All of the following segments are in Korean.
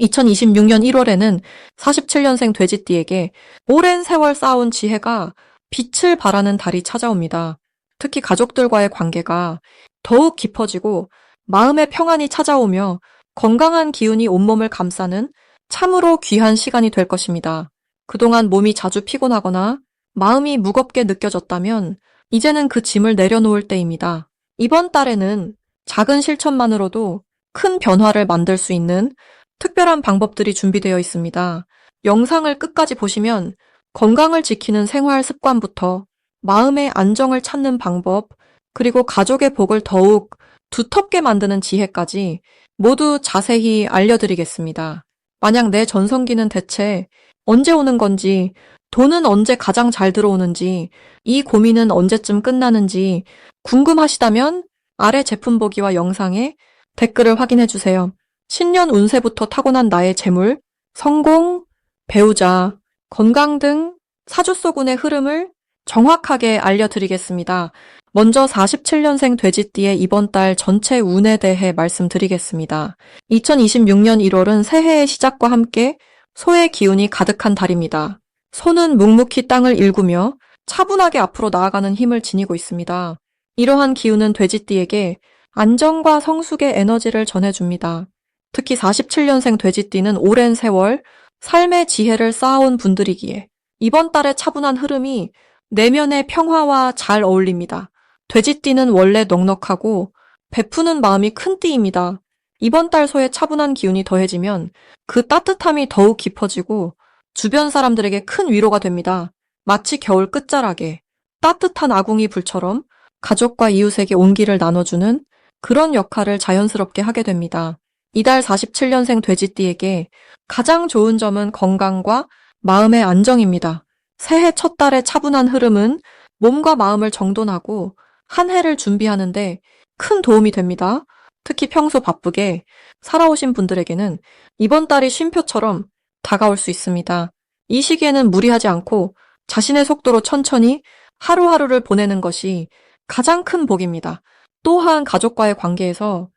2026년 1월에는 47년생 돼지띠에게 오랜 세월 쌓아온 지혜가 빛을 발하는 달이 찾아옵니다. 특히 가족들과의 관계가 더욱 깊어지고 마음의 평안이 찾아오며 건강한 기운이 온몸을 감싸는 참으로 귀한 시간이 될 것입니다. 그동안 몸이 자주 피곤하거나 마음이 무겁게 느껴졌다면 이제는 그 짐을 내려놓을 때입니다. 이번 달에는 작은 실천만으로도 큰 변화를 만들 수 있는 특별한 방법들이 준비되어 있습니다. 영상을 끝까지 보시면 건강을 지키는 생활 습관부터 마음의 안정을 찾는 방법, 그리고 가족의 복을 더욱 두텁게 만드는 지혜까지 모두 자세히 알려드리겠습니다. 만약 내 전성기는 대체 언제 오는 건지, 돈은 언제 가장 잘 들어오는지, 이 고민은 언제쯤 끝나는지 궁금하시다면 아래 제품 보기와 영상에 댓글을 확인해 주세요. 신년 운세부터 타고난 나의 재물, 성공, 배우자, 건강 등 사주소군의 흐름을 정확하게 알려드리겠습니다. 먼저 47년생 돼지띠의 이번 달 전체 운에 대해 말씀드리겠습니다. 2026년 1월은 새해의 시작과 함께 소의 기운이 가득한 달입니다. 소는 묵묵히 땅을 일구며 차분하게 앞으로 나아가는 힘을 지니고 있습니다. 이러한 기운은 돼지띠에게 안정과 성숙의 에너지를 전해줍니다. 특히 47년생 돼지띠는 오랜 세월 삶의 지혜를 쌓아온 분들이기에 이번 달의 차분한 흐름이 내면의 평화와 잘 어울립니다. 돼지띠는 원래 넉넉하고 베푸는 마음이 큰 띠입니다. 이번 달 소의 차분한 기운이 더해지면 그 따뜻함이 더욱 깊어지고 주변 사람들에게 큰 위로가 됩니다. 마치 겨울 끝자락에 따뜻한 아궁이 불처럼 가족과 이웃에게 온기를 나눠주는 그런 역할을 자연스럽게 하게 됩니다. 이달 47년생 돼지띠에게 가장 좋은 점은 건강과 마음의 안정입니다. 새해 첫 달의 차분한 흐름은 몸과 마음을 정돈하고 한 해를 준비하는데 큰 도움이 됩니다. 특히 평소 바쁘게 살아오신 분들에게는 이번 달이 쉼표처럼 다가올 수 있습니다. 이 시기에는 무리하지 않고 자신의 속도로 천천히 하루하루를 보내는 것이 가장 큰 복입니다. 또한 가족과의 관계에서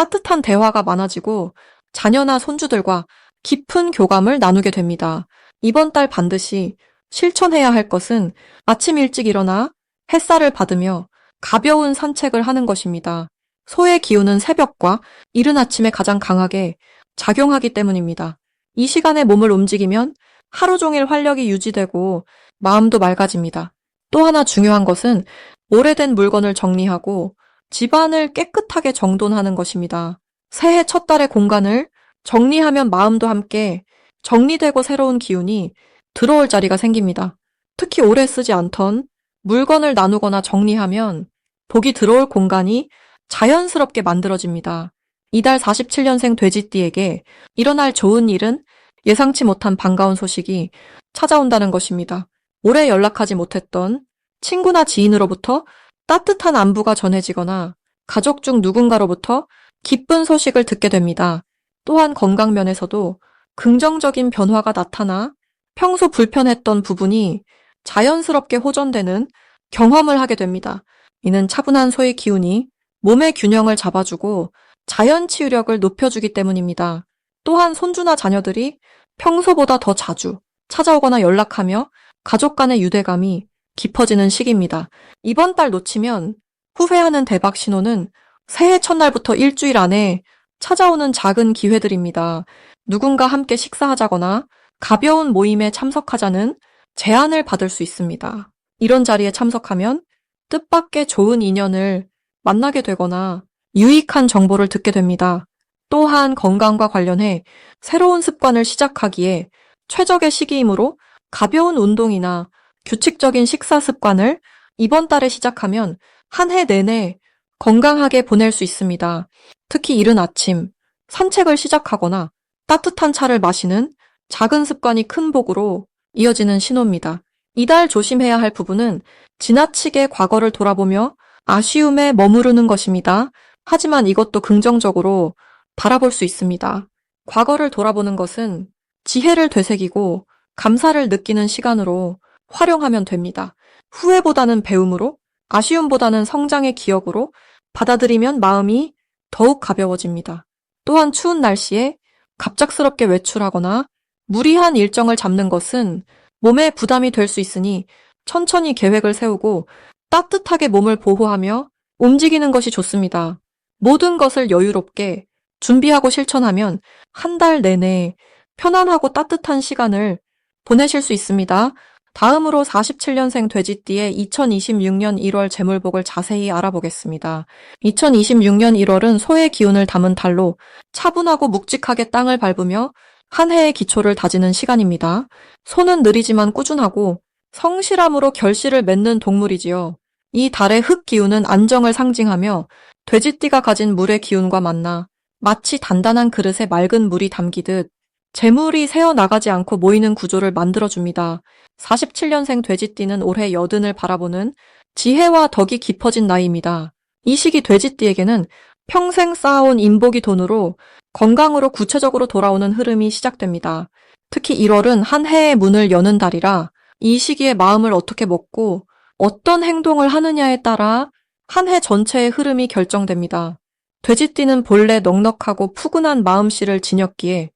따뜻한 대화가 많아지고 자녀나 손주들과 깊은 교감을 나누게 됩니다. 이번 달 반드시 실천해야 할 것은 아침 일찍 일어나 햇살을 받으며 가벼운 산책을 하는 것입니다. 소의 기운은 새벽과 이른 아침에 가장 강하게 작용하기 때문입니다. 이 시간에 몸을 움직이면 하루 종일 활력이 유지되고 마음도 맑아집니다. 또 하나 중요한 것은 오래된 물건을 정리하고 집안을 깨끗하게 정돈하는 것입니다. 새해 첫 달의 공간을 정리하면 마음도 함께 정리되고 새로운 기운이 들어올 자리가 생깁니다. 특히 오래 쓰지 않던 물건을 나누거나 정리하면 복이 들어올 공간이 자연스럽게 만들어집니다. 이달 47년생 돼지띠에게 일어날 좋은 일은 예상치 못한 반가운 소식이 찾아온다는 것입니다. 오래 연락하지 못했던 친구나 지인으로부터 따뜻한 안부가 전해지거나 가족 중 누군가로부터 기쁜 소식을 듣게 됩니다. 또한 건강 면에서도 긍정적인 변화가 나타나 평소 불편했던 부분이 자연스럽게 호전되는 경험을 하게 됩니다. 이는 차분한 소의 기운이 몸의 균형을 잡아주고 자연 치유력을 높여주기 때문입니다. 또한 손주나 자녀들이 평소보다 더 자주 찾아오거나 연락하며 가족 간의 유대감이 깊어지는 시기입니다. 이번 달 놓치면 후회하는 대박 신호는 새해 첫날부터 일주일 안에 찾아오는 작은 기회들입니다. 누군가 함께 식사하자거나 가벼운 모임에 참석하자는 제안을 받을 수 있습니다. 이런 자리에 참석하면 뜻밖의 좋은 인연을 만나게 되거나 유익한 정보를 듣게 됩니다. 또한 건강과 관련해 새로운 습관을 시작하기에 최적의 시기이므로 가벼운 운동이나 규칙적인 식사 습관을 이번 달에 시작하면 한 해 내내 건강하게 보낼 수 있습니다. 특히 이른 아침 산책을 시작하거나 따뜻한 차를 마시는 작은 습관이 큰 복으로 이어지는 신호입니다. 이달 조심해야 할 부분은 지나치게 과거를 돌아보며 아쉬움에 머무르는 것입니다. 하지만 이것도 긍정적으로 바라볼 수 있습니다. 과거를 돌아보는 것은 지혜를 되새기고 감사를 느끼는 시간으로 활용하면 됩니다. 후회보다는 배움으로, 아쉬움보다는 성장의 기억으로 받아들이면 마음이 더욱 가벼워집니다. 또한 추운 날씨에 갑작스럽게 외출하거나 무리한 일정을 잡는 것은 몸에 부담이 될 수 있으니 천천히 계획을 세우고 따뜻하게 몸을 보호하며 움직이는 것이 좋습니다. 모든 것을 여유롭게 준비하고 실천하면 한 달 내내 편안하고 따뜻한 시간을 보내실 수 있습니다. 다음으로 47년생 돼지띠의 2026년 1월 재물복을 자세히 알아보겠습니다. 2026년 1월은 소의 기운을 담은 달로 차분하고 묵직하게 땅을 밟으며 한 해의 기초를 다지는 시간입니다. 소는 느리지만 꾸준하고 성실함으로 결실을 맺는 동물이지요. 이 달의 흙 기운은 안정을 상징하며 돼지띠가 가진 물의 기운과 만나 마치 단단한 그릇에 맑은 물이 담기듯 재물이 새어나가지 않고 모이는 구조를 만들어줍니다. 47년생 돼지띠는 올해 여든을 바라보는 지혜와 덕이 깊어진 나이입니다. 이 시기 돼지띠에게는 평생 쌓아온 인복이 돈으로 건강으로 구체적으로 돌아오는 흐름이 시작됩니다. 특히 1월은 한 해의 문을 여는 달이라 이 시기에 마음을 어떻게 먹고 어떤 행동을 하느냐에 따라 한 해 전체의 흐름이 결정됩니다. 돼지띠는 본래 넉넉하고 푸근한 마음씨를 지녔기에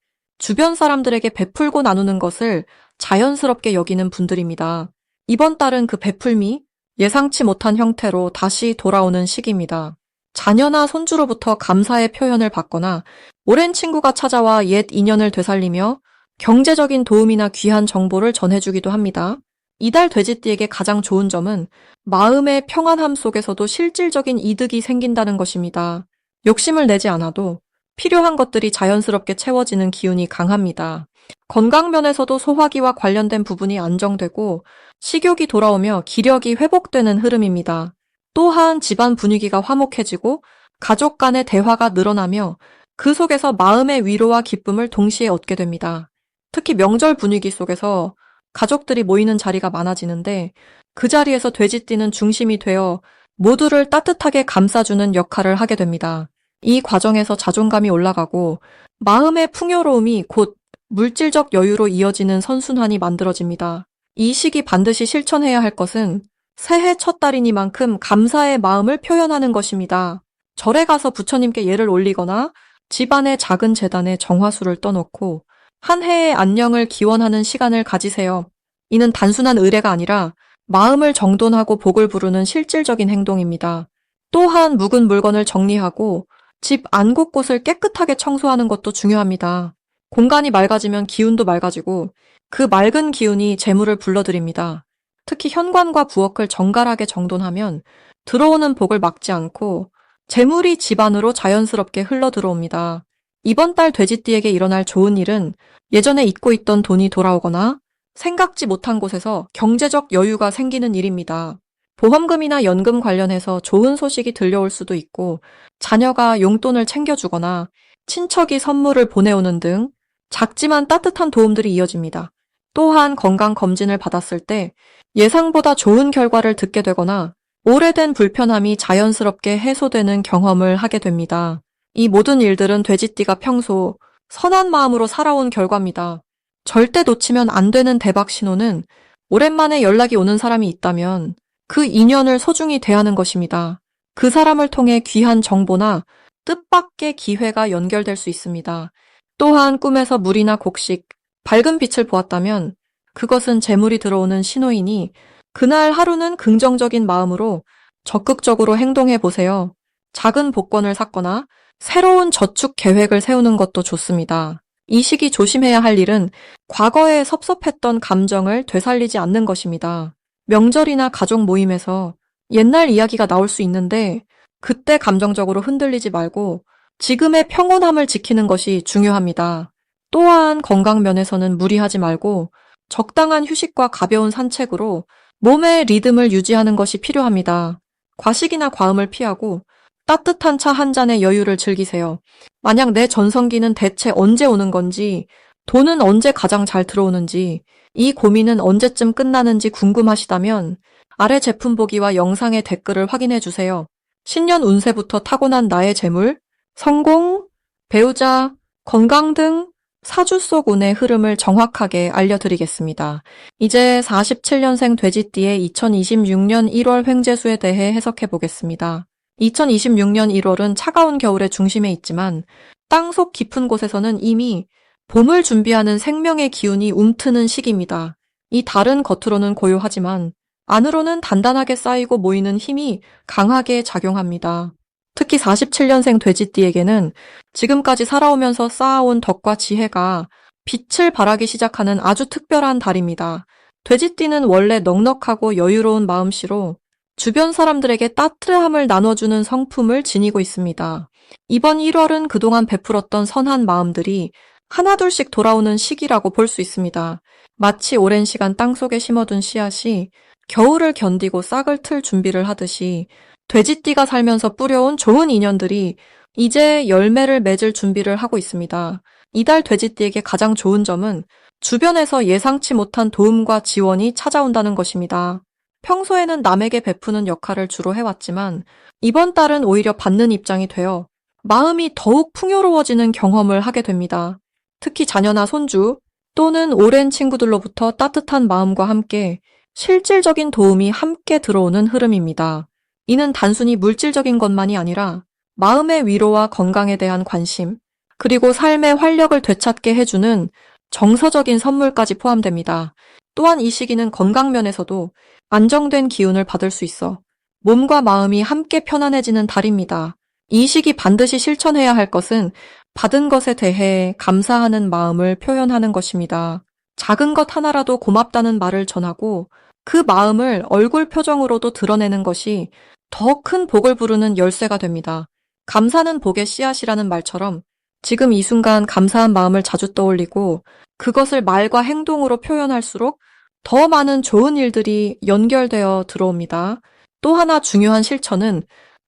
주변 사람들에게 베풀고 나누는 것을 자연스럽게 여기는 분들입니다. 이번 달은 그 베풀미 예상치 못한 형태로 다시 돌아오는 시기입니다. 자녀나 손주로부터 감사의 표현을 받거나 오랜 친구가 찾아와 옛 인연을 되살리며 경제적인 도움이나 귀한 정보를 전해주기도 합니다. 이달 돼지띠에게 가장 좋은 점은 마음의 평안함 속에서도 실질적인 이득이 생긴다는 것입니다. 욕심을 내지 않아도 필요한 것들이 자연스럽게 채워지는 기운이 강합니다. 건강 면에서도 소화기와 관련된 부분이 안정되고 식욕이 돌아오며 기력이 회복되는 흐름입니다. 또한 집안 분위기가 화목해지고 가족 간의 대화가 늘어나며 그 속에서 마음의 위로와 기쁨을 동시에 얻게 됩니다. 특히 명절 분위기 속에서 가족들이 모이는 자리가 많아지는데 그 자리에서 돼지띠는 중심이 되어 모두를 따뜻하게 감싸주는 역할을 하게 됩니다. 이 과정에서 자존감이 올라가고 마음의 풍요로움이 곧 물질적 여유로 이어지는 선순환이 만들어집니다. 이 시기 반드시 실천해야 할 것은 새해 첫 달이니만큼 감사의 마음을 표현하는 것입니다. 절에 가서 부처님께 예를 올리거나 집안의 작은 재단에 정화수를 떠놓고 한 해의 안녕을 기원하는 시간을 가지세요. 이는 단순한 의례가 아니라 마음을 정돈하고 복을 부르는 실질적인 행동입니다. 또한 묵은 물건을 정리하고 집 안 곳곳을 깨끗하게 청소하는 것도 중요합니다. 공간이 맑아지면 기운도 맑아지고 그 맑은 기운이 재물을 불러들입니다. 특히 현관과 부엌을 정갈하게 정돈하면 들어오는 복을 막지 않고 재물이 집안으로 자연스럽게 흘러 들어옵니다. 이번 달 돼지띠에게 일어날 좋은 일은 예전에 잊고 있던 돈이 돌아오거나 생각지 못한 곳에서 경제적 여유가 생기는 일입니다. 보험금이나 연금 관련해서 좋은 소식이 들려올 수도 있고 자녀가 용돈을 챙겨주거나 친척이 선물을 보내오는 등 작지만 따뜻한 도움들이 이어집니다. 또한 건강 검진을 받았을 때 예상보다 좋은 결과를 듣게 되거나 오래된 불편함이 자연스럽게 해소되는 경험을 하게 됩니다. 이 모든 일들은 돼지띠가 평소 선한 마음으로 살아온 결과입니다. 절대 놓치면 안 되는 대박 신호는 오랜만에 연락이 오는 사람이 있다면 그 인연을 소중히 대하는 것입니다. 그 사람을 통해 귀한 정보나 뜻밖의 기회가 연결될 수 있습니다. 또한 꿈에서 물이나 곡식, 밝은 빛을 보았다면 그것은 재물이 들어오는 신호이니 그날 하루는 긍정적인 마음으로 적극적으로 행동해 보세요. 작은 복권을 샀거나 새로운 저축 계획을 세우는 것도 좋습니다. 이 시기 조심해야 할 일은 과거에 섭섭했던 감정을 되살리지 않는 것입니다. 명절이나 가족 모임에서 옛날 이야기가 나올 수 있는데 그때 감정적으로 흔들리지 말고 지금의 평온함을 지키는 것이 중요합니다. 또한 건강 면에서는 무리하지 말고 적당한 휴식과 가벼운 산책으로 몸의 리듬을 유지하는 것이 필요합니다. 과식이나 과음을 피하고 따뜻한 차 한 잔의 여유를 즐기세요. 만약 내 전성기는 대체 언제 오는 건지, 돈은 언제 가장 잘 들어오는지, 이 고민은 언제쯤 끝나는지 궁금하시다면 아래 제품 보기와 영상의 댓글을 확인해 주세요. 신년 운세부터 타고난 나의 재물, 성공, 배우자, 건강 등 사주 속 운의 흐름을 정확하게 알려드리겠습니다. 이제 47년생 돼지띠의 2026년 1월 횡재수에 대해 해석해 보겠습니다. 2026년 1월은 차가운 겨울의 중심에 있지만 땅 속 깊은 곳에서는 이미 봄을 준비하는 생명의 기운이 움트는 시기입니다. 이 달은 겉으로는 고요하지만 안으로는 단단하게 쌓이고 모이는 힘이 강하게 작용합니다. 특히 47년생 돼지띠에게는 지금까지 살아오면서 쌓아온 덕과 지혜가 빛을 발하기 시작하는 아주 특별한 달입니다. 돼지띠는 원래 넉넉하고 여유로운 마음씨로 주변 사람들에게 따뜻함을 나눠주는 성품을 지니고 있습니다. 이번 1월은 그동안 베풀었던 선한 마음들이 하나둘씩 돌아오는 시기라고 볼 수 있습니다. 마치 오랜 시간 땅속에 심어둔 씨앗이 겨울을 견디고 싹을 틀 준비를 하듯이 돼지띠가 살면서 뿌려온 좋은 인연들이 이제 열매를 맺을 준비를 하고 있습니다. 이달 돼지띠에게 가장 좋은 점은 주변에서 예상치 못한 도움과 지원이 찾아온다는 것입니다. 평소에는 남에게 베푸는 역할을 주로 해왔지만 이번 달은 오히려 받는 입장이 되어 마음이 더욱 풍요로워지는 경험을 하게 됩니다. 특히 자녀나 손주 또는 오랜 친구들로부터 따뜻한 마음과 함께 실질적인 도움이 함께 들어오는 흐름입니다. 이는 단순히 물질적인 것만이 아니라 마음의 위로와 건강에 대한 관심, 그리고 삶의 활력을 되찾게 해주는 정서적인 선물까지 포함됩니다. 또한 이 시기는 건강 면에서도 안정된 기운을 받을 수 있어 몸과 마음이 함께 편안해지는 달입니다. 이 시기 반드시 실천해야 할 것은 받은 것에 대해 감사하는 마음을 표현하는 것입니다. 작은 것 하나라도 고맙다는 말을 전하고 그 마음을 얼굴 표정으로도 드러내는 것이 더 큰 복을 부르는 열쇠가 됩니다. 감사는 복의 씨앗이라는 말처럼 지금 이 순간 감사한 마음을 자주 떠올리고 그것을 말과 행동으로 표현할수록 더 많은 좋은 일들이 연결되어 들어옵니다. 또 하나 중요한 실천은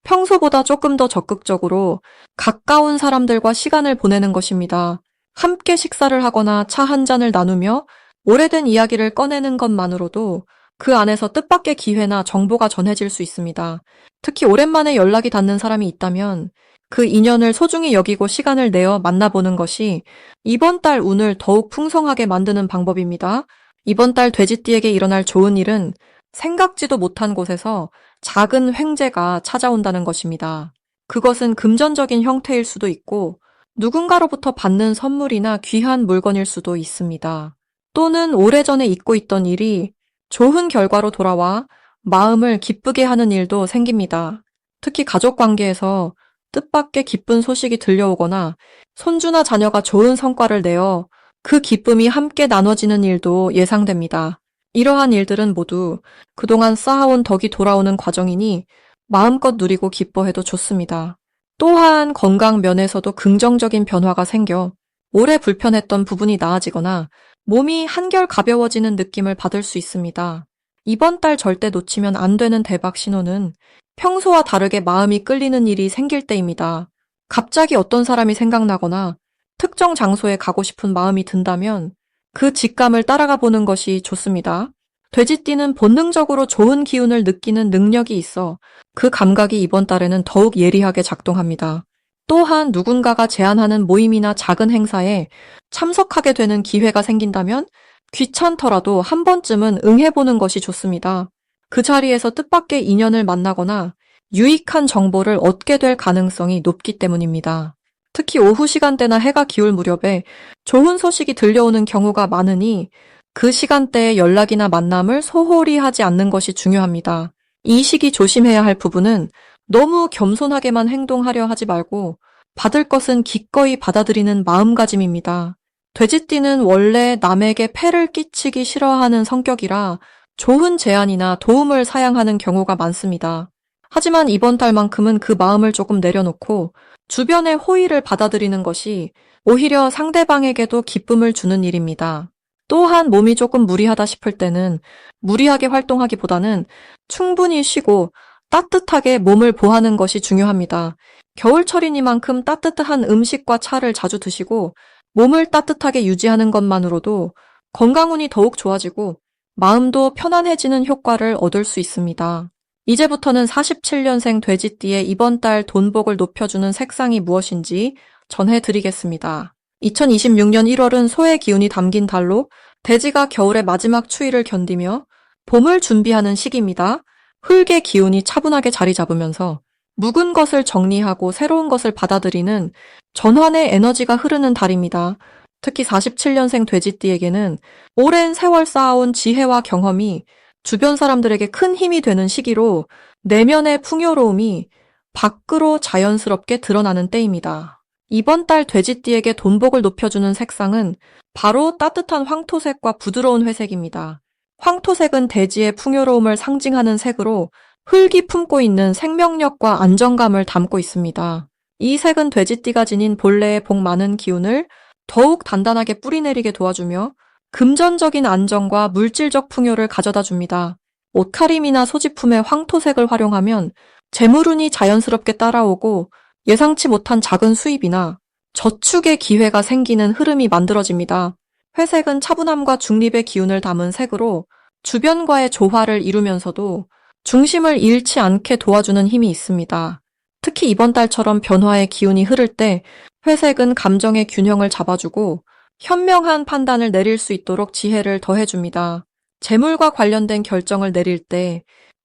평소보다 조금 더 적극적으로 가까운 사람들과 시간을 보내는 것입니다. 함께 식사를 하거나 차 한 잔을 나누며 오래된 이야기를 꺼내는 것만으로도 그 안에서 뜻밖의 기회나 정보가 전해질 수 있습니다. 특히 오랜만에 연락이 닿는 사람이 있다면 그 인연을 소중히 여기고 시간을 내어 만나보는 것이 이번 달 운을 더욱 풍성하게 만드는 방법입니다. 이번 달 돼지띠에게 일어날 좋은 일은 생각지도 못한 곳에서 작은 횡재가 찾아온다는 것입니다. 그것은 금전적인 형태일 수도 있고 누군가로부터 받는 선물이나 귀한 물건일 수도 있습니다. 또는 오래전에 잊고 있던 일이 좋은 결과로 돌아와 마음을 기쁘게 하는 일도 생깁니다. 특히 가족 관계에서 뜻밖의 기쁜 소식이 들려오거나 손주나 자녀가 좋은 성과를 내어 그 기쁨이 함께 나눠지는 일도 예상됩니다. 이러한 일들은 모두 그동안 쌓아온 덕이 돌아오는 과정이니 마음껏 누리고 기뻐해도 좋습니다. 또한 건강 면에서도 긍정적인 변화가 생겨 오래 불편했던 부분이 나아지거나 몸이 한결 가벼워지는 느낌을 받을 수 있습니다. 이번 달 절대 놓치면 안 되는 대박 신호는 평소와 다르게 마음이 끌리는 일이 생길 때입니다. 갑자기 어떤 사람이 생각나거나 특정 장소에 가고 싶은 마음이 든다면 그 직감을 따라가 보는 것이 좋습니다. 돼지띠는 본능적으로 좋은 기운을 느끼는 능력이 있어 그 감각이 이번 달에는 더욱 예리하게 작동합니다. 또한 누군가가 제안하는 모임이나 작은 행사에 참석하게 되는 기회가 생긴다면 귀찮더라도 한 번쯤은 응해보는 것이 좋습니다. 그 자리에서 뜻밖의 인연을 만나거나 유익한 정보를 얻게 될 가능성이 높기 때문입니다. 특히 오후 시간대나 해가 기울 무렵에 좋은 소식이 들려오는 경우가 많으니 그 시간대에 연락이나 만남을 소홀히 하지 않는 것이 중요합니다. 이 시기 조심해야 할 부분은 너무 겸손하게만 행동하려 하지 말고 받을 것은 기꺼이 받아들이는 마음가짐입니다. 돼지띠는 원래 남에게 폐를 끼치기 싫어하는 성격이라 좋은 제안이나 도움을 사양하는 경우가 많습니다. 하지만 이번 달만큼은 그 마음을 조금 내려놓고 주변의 호의를 받아들이는 것이 오히려 상대방에게도 기쁨을 주는 일입니다. 또한 몸이 조금 무리하다 싶을 때는 무리하게 활동하기보다는 충분히 쉬고 따뜻하게 몸을 보하는 것이 중요합니다. 겨울철이니만큼 따뜻한 음식과 차를 자주 드시고 몸을 따뜻하게 유지하는 것만으로도 건강운이 더욱 좋아지고 마음도 편안해지는 효과를 얻을 수 있습니다. 이제부터는 47년생 돼지띠의 이번 달 돈복을 높여주는 색상이 무엇인지 전해드리겠습니다. 2026년 1월은 소의 기운이 담긴 달로 돼지가 겨울의 마지막 추위를 견디며 봄을 준비하는 시기입니다. 흙의 기운이 차분하게 자리 잡으면서 묵은 것을 정리하고 새로운 것을 받아들이는 전환의 에너지가 흐르는 달입니다. 특히 47년생 돼지띠에게는 오랜 세월 쌓아온 지혜와 경험이 주변 사람들에게 큰 힘이 되는 시기로 내면의 풍요로움이 밖으로 자연스럽게 드러나는 때입니다. 이번 달 돼지띠에게 돈복을 높여주는 색상은 바로 따뜻한 황토색과 부드러운 회색입니다. 황토색은 대지의 풍요로움을 상징하는 색으로 흙이 품고 있는 생명력과 안정감을 담고 있습니다. 이 색은 돼지띠가 지닌 본래의 복 많은 기운을 더욱 단단하게 뿌리내리게 도와주며 금전적인 안정과 물질적 풍요를 가져다 줍니다. 옷카림이나 소지품의 황토색을 활용하면 재물운이 자연스럽게 따라오고 예상치 못한 작은 수입이나 저축의 기회가 생기는 흐름이 만들어집니다. 회색은 차분함과 중립의 기운을 담은 색으로 주변과의 조화를 이루면서도 중심을 잃지 않게 도와주는 힘이 있습니다. 특히 이번 달처럼 변화의 기운이 흐를 때 회색은 감정의 균형을 잡아주고 현명한 판단을 내릴 수 있도록 지혜를 더해줍니다. 재물과 관련된 결정을 내릴 때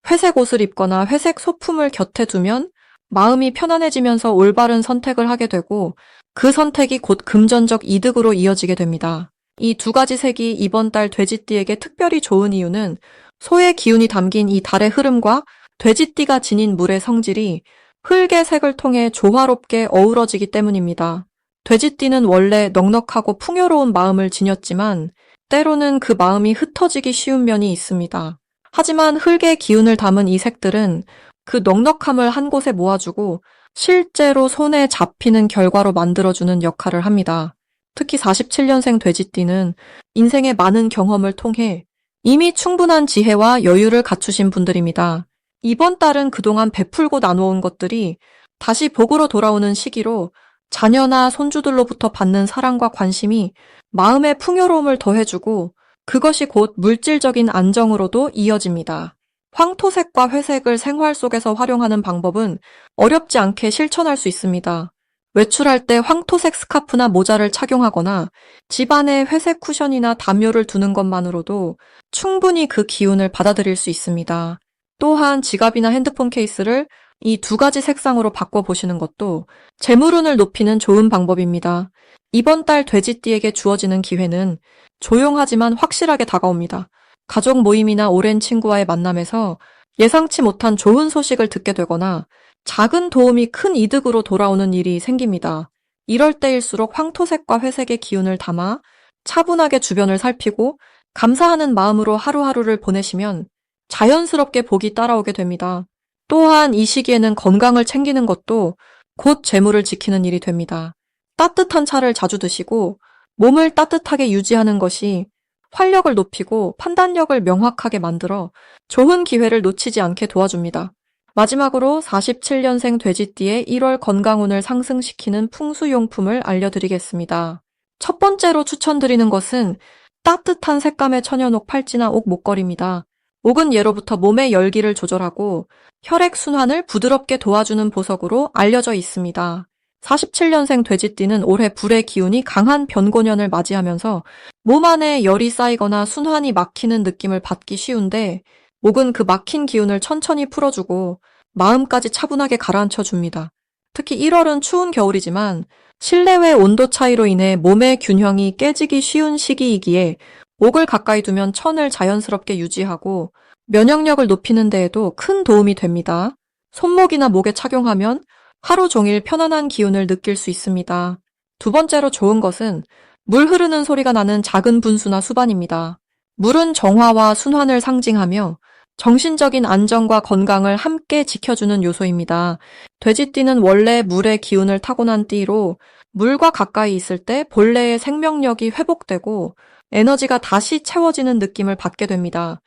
회색 옷을 입거나 회색 소품을 곁에 두면 마음이 편안해지면서 올바른 선택을 하게 되고 그 선택이 곧 금전적 이득으로 이어지게 됩니다. 이 두 가지 색이 이번 달 돼지띠에게 특별히 좋은 이유는 소의 기운이 담긴 이 달의 흐름과 돼지띠가 지닌 물의 성질이 흙의 색을 통해 조화롭게 어우러지기 때문입니다. 돼지띠는 원래 넉넉하고 풍요로운 마음을 지녔지만 때로는 그 마음이 흩어지기 쉬운 면이 있습니다. 하지만 흙의 기운을 담은 이 색들은 그 넉넉함을 한 곳에 모아주고 실제로 손에 잡히는 결과로 만들어주는 역할을 합니다. 특히 47년생 돼지띠는 인생의 많은 경험을 통해 이미 충분한 지혜와 여유를 갖추신 분들입니다. 이번 달은 그동안 베풀고 나눠온 것들이 다시 복으로 돌아오는 시기로 자녀나 손주들로부터 받는 사랑과 관심이 마음의 풍요로움을 더해주고 그것이 곧 물질적인 안정으로도 이어집니다. 황토색과 회색을 생활 속에서 활용하는 방법은 어렵지 않게 실천할 수 있습니다. 외출할 때 황토색 스카프나 모자를 착용하거나 집안에 회색 쿠션이나 담요를 두는 것만으로도 충분히 그 기운을 받아들일 수 있습니다. 또한 지갑이나 핸드폰 케이스를 이 두 가지 색상으로 바꿔보시는 것도 재물운을 높이는 좋은 방법입니다. 이번 달 돼지띠에게 주어지는 기회는 조용하지만 확실하게 다가옵니다. 가족 모임이나 오랜 친구와의 만남에서 예상치 못한 좋은 소식을 듣게 되거나 작은 도움이 큰 이득으로 돌아오는 일이 생깁니다. 이럴 때일수록 황토색과 회색의 기운을 담아 차분하게 주변을 살피고 감사하는 마음으로 하루하루를 보내시면 자연스럽게 복이 따라오게 됩니다. 또한 이 시기에는 건강을 챙기는 것도 곧 재물을 지키는 일이 됩니다. 따뜻한 차를 자주 드시고 몸을 따뜻하게 유지하는 것이 활력을 높이고 판단력을 명확하게 만들어 좋은 기회를 놓치지 않게 도와줍니다. 마지막으로 47년생 돼지띠의 1월 건강운을 상승시키는 풍수용품을 알려드리겠습니다. 첫 번째로 추천드리는 것은 따뜻한 색감의 천연옥 팔찌나 옥 목걸이입니다. 옥은 예로부터 몸의 열기를 조절하고 혈액 순환을 부드럽게 도와주는 보석으로 알려져 있습니다. 47년생 돼지띠는 올해 불의 기운이 강한 변고년을 맞이하면서 몸 안에 열이 쌓이거나 순환이 막히는 느낌을 받기 쉬운데 옥은 그 막힌 기운을 천천히 풀어주고 마음까지 차분하게 가라앉혀 줍니다. 특히 1월은 추운 겨울이지만 실내외 온도 차이로 인해 몸의 균형이 깨지기 쉬운 시기이기에 옥을 가까이 두면 천을 자연스럽게 유지하고 면역력을 높이는 데에도 큰 도움이 됩니다. 손목이나 목에 착용하면 하루 종일 편안한 기운을 느낄 수 있습니다. 두 번째로 좋은 것은 물 흐르는 소리가 나는 작은 분수나 수반입니다. 물은 정화와 순환을 상징하며 정신적인 안정과 건강을 함께 지켜주는 요소입니다. 돼지띠는 원래 물의 기운을 타고난 띠로 물과 가까이 있을 때 본래의 생명력이 회복되고 에너지가 다시 채워지는 느낌을 받게 됩니다.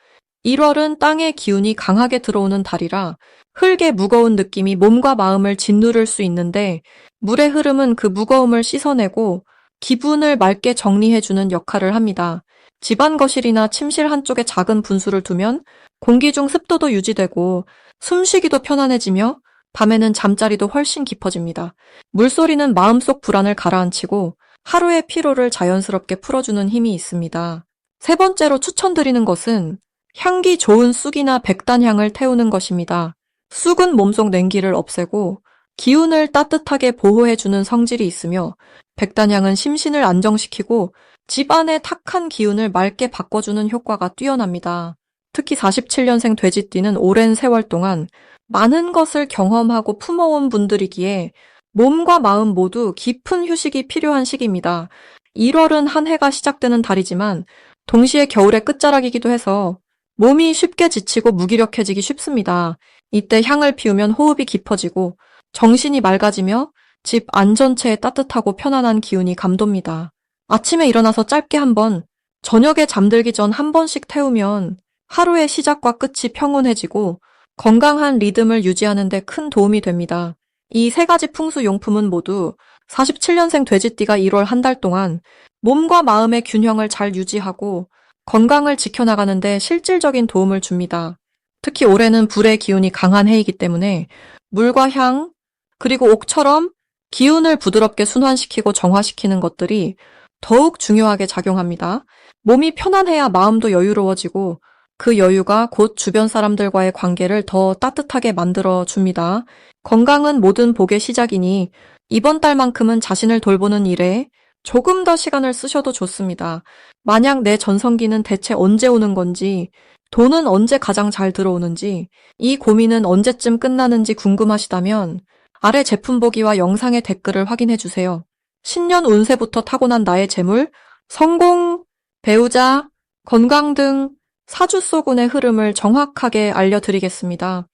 1월은 땅의 기운이 강하게 들어오는 달이라 흙의 무거운 느낌이 몸과 마음을 짓누를 수 있는데 물의 흐름은 그 무거움을 씻어내고 기분을 맑게 정리해주는 역할을 합니다. 집안 거실이나 침실 한쪽에 작은 분수를 두면 공기 중 습도도 유지되고 숨쉬기도 편안해지며 밤에는 잠자리도 훨씬 깊어집니다. 물소리는 마음속 불안을 가라앉히고 하루의 피로를 자연스럽게 풀어주는 힘이 있습니다. 세 번째로 추천드리는 것은 향기 좋은 쑥이나 백단향을 태우는 것입니다. 쑥은 몸속 냉기를 없애고 기운을 따뜻하게 보호해주는 성질이 있으며 백단향은 심신을 안정시키고 집안의 탁한 기운을 맑게 바꿔주는 효과가 뛰어납니다. 특히 47년생 돼지띠는 오랜 세월 동안 많은 것을 경험하고 품어온 분들이기에 몸과 마음 모두 깊은 휴식이 필요한 시기입니다. 1월은 한 해가 시작되는 달이지만 동시에 겨울의 끝자락이기도 해서 몸이 쉽게 지치고 무기력해지기 쉽습니다. 이때 향을 피우면 호흡이 깊어지고 정신이 맑아지며 집 안 전체에 따뜻하고 편안한 기운이 감돕니다. 아침에 일어나서 짧게 한 번, 저녁에 잠들기 전 한 번씩 태우면 하루의 시작과 끝이 평온해지고 건강한 리듬을 유지하는 데 큰 도움이 됩니다. 이 세 가지 풍수 용품은 모두 47년생 돼지띠가 1월 한 달 동안 몸과 마음의 균형을 잘 유지하고 건강을 지켜나가는 데 실질적인 도움을 줍니다. 특히 올해는 불의 기운이 강한 해이기 때문에 물과 향, 그리고 옥처럼 기운을 부드럽게 순환시키고 정화시키는 것들이 더욱 중요하게 작용합니다. 몸이 편안해야 마음도 여유로워지고 그 여유가 곧 주변 사람들과의 관계를 더 따뜻하게 만들어 줍니다. 건강은 모든 복의 시작이니 이번 달만큼은 자신을 돌보는 일에 조금 더 시간을 쓰셔도 좋습니다. 만약 내 전성기는 대체 언제 오는 건지, 돈은 언제 가장 잘 들어오는지, 이 고민은 언제쯤 끝나는지 궁금하시다면 아래 제품 보기와 영상의 댓글을 확인해 주세요. 신년 운세부터 타고난 나의 재물, 성공, 배우자, 건강 등 사주 소군의 흐름을 정확하게 알려드리겠습니다.